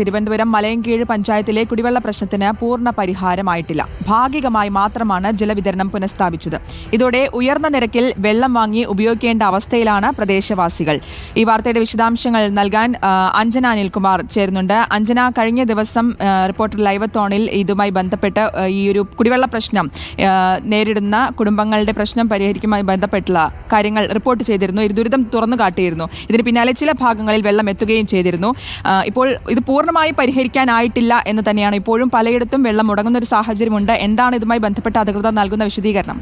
തിരുവനന്തപുരം മലയൻകീഴ് പഞ്ചായത്തിലെ കുടിവെള്ള പ്രശ്നത്തിന് പൂർണ പരിഹാരമായിട്ടില്ല. ഭാഗികമായി മാത്രമാണ് ജലവിതരണം പുനഃസ്ഥാപിച്ചത്. ഇതോടെ ഉയർന്ന നിരക്കിൽ വെള്ളം വാങ്ങി ഉപയോഗിക്കേണ്ട അവസ്ഥയിലാണ് പ്രദേശവാസികൾ. ഈ വാർത്തയുടെ വിശദാംശങ്ങൾ നൽകാൻ അഞ്ജന അനിൽകുമാർ ചേരുന്നുണ്ട്. അഞ്ജന കഴിഞ്ഞ ദിവസം റിപ്പോർട്ടർ ലൈവത്തോണിൽ ഇതുമായി ബന്ധപ്പെട്ട് ഈ ഒരു കുടിവെള്ള പ്രശ്നം നേരിടുന്ന കുടുംബങ്ങളുടെ പ്രശ്നം പരിഹരിക്കുമായി ബന്ധപ്പെട്ടുള്ള കാര്യങ്ങൾ റിപ്പോർട്ട് ചെയ്തിരുന്നു. ഇത് ദുരിതം തുറന്നു കാട്ടിയിരുന്നു. ഇതിന് പിന്നാലെ ചില ഭാഗങ്ങളിൽ വെള്ളം എത്തുകയും ചെയ്തിരുന്നു. ഇപ്പോൾ ഇത് പൂർണമായി പരിഹരിക്കാനായിട്ടില്ല എന്ന് തന്നെയാണ്. ഇപ്പോഴും പലയിടത്തും വെള്ളം മുടങ്ങുന്ന ഒരു സാഹചര്യമുണ്ട്. എന്താണ് ഇതുമായി ബന്ധപ്പെട്ട അധികൃതർ നൽകുന്ന വിശദീകരണം?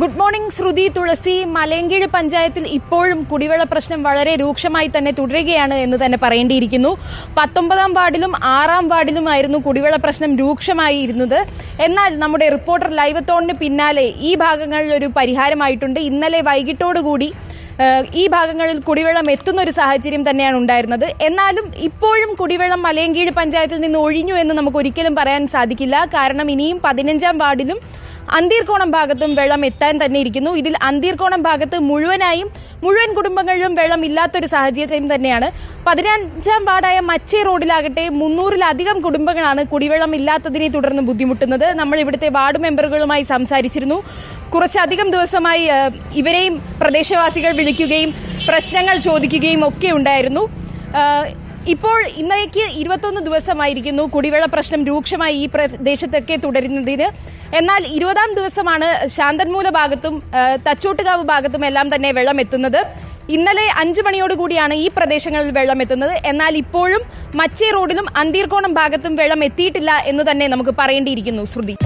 Good morning Shruti Thulasi. Malayinkeezhu പഞ്ചായത്തിൽ ഇപ്പോഴും കുടിവെള്ള പ്രശ്നം വളരെ രൂക്ഷമായി തന്നെ തുടരുകയാണ് എന്ന് തന്നെ പറയേണ്ടിയിരിക്കുന്നു. പത്തൊമ്പതാം വാർഡിലും ആറാം വാർഡിലുമായിരുന്നു കുടിവെള്ള പ്രശ്നം രൂക്ഷമായി ഇരുന്നത്. എന്നാൽ നമ്മുടെ റിപ്പോർട്ടർ ലൈവത്തോണിന് പിന്നാലെ ഈ ഭാഗങ്ങളിൽ ഒരു പരിഹാരമായിട്ടുണ്ട്. ഇന്നലെ വൈകിട്ടോടുകൂടി ഈ ഭാഗങ്ങളിൽ കുടിവെള്ളം എത്തുന്ന ഒരു സാഹചര്യം തന്നെയാണ് ഉണ്ടായിരുന്നത്. എന്നാലും ഇപ്പോഴും കുടിവെള്ളം മലയങ്കീഴ് പഞ്ചായത്തിൽ നിന്ന് ഒഴിഞ്ഞു എന്ന് നമുക്ക് ഒരിക്കലും പറയാൻ സാധിക്കില്ല. കാരണം ഇനിയും പതിനഞ്ചാം വാർഡിലും അന്തീർക്കോണം ഭാഗത്തും വെള്ളം എത്താൻ തന്നെ ഇരിക്കുന്നു. ഇതിൽ അന്തീർക്കോണം ഭാഗത്ത് മുഴുവനായും മുഴുവൻ കുടുംബങ്ങളിലും വെള്ളം ഇല്ലാത്തൊരു സാഹചര്യം തന്നെയാണ്. പതിനഞ്ചാം വാർഡായ മച്ചേ റോഡിലാകട്ടെ മുന്നൂറിലധികം കുടുംബങ്ങളാണ് കുടിവെള്ളം ഇല്ലാത്തതിനെ തുടർന്ന് ബുദ്ധിമുട്ടുന്നത്. നമ്മൾ ഇവിടുത്തെ വാർഡ് മെമ്പറുകളുമായി സംസാരിച്ചിരുന്നു. കുറച്ചധികം ദിവസമായി ഇവരെയും പ്രദേശവാസികൾ വിളിക്കുകയും പ്രശ്നങ്ങൾ ചോദിക്കുകയും ഒക്കെ ഉണ്ടായിരുന്നു. ഇപ്പോൾ ഇന്നേക്ക് ഇരുപത്തൊന്ന് ദിവസമായിരിക്കുന്നു. കുടിവെള്ള പ്രശ്നം രൂക്ഷമായി ഈ പ്രദേശത്തൊക്കെ തുടരുന്നതിന്. എന്നാൽ ഇരുപതാം ദിവസമാണ് ശാന്തൻമൂല ഭാഗത്തും തച്ചോട്ടുകാവ് ഭാഗത്തും എല്ലാം തന്നെ വെള്ളം എത്തുന്നത്. ഇന്നലെ അഞ്ചു മണിയോടുകൂടിയാണ് ഈ പ്രദേശങ്ങളിൽ വെള്ളം എത്തുന്നത്. എന്നാൽ ഇപ്പോഴും മച്ചേ റോഡിലും അന്തീർക്കോണം ഭാഗത്തും വെള്ളം എത്തിയിട്ടില്ല എന്ന് തന്നെ നമുക്ക് പറയേണ്ടിയിരിക്കുന്നു ശ്രുതി.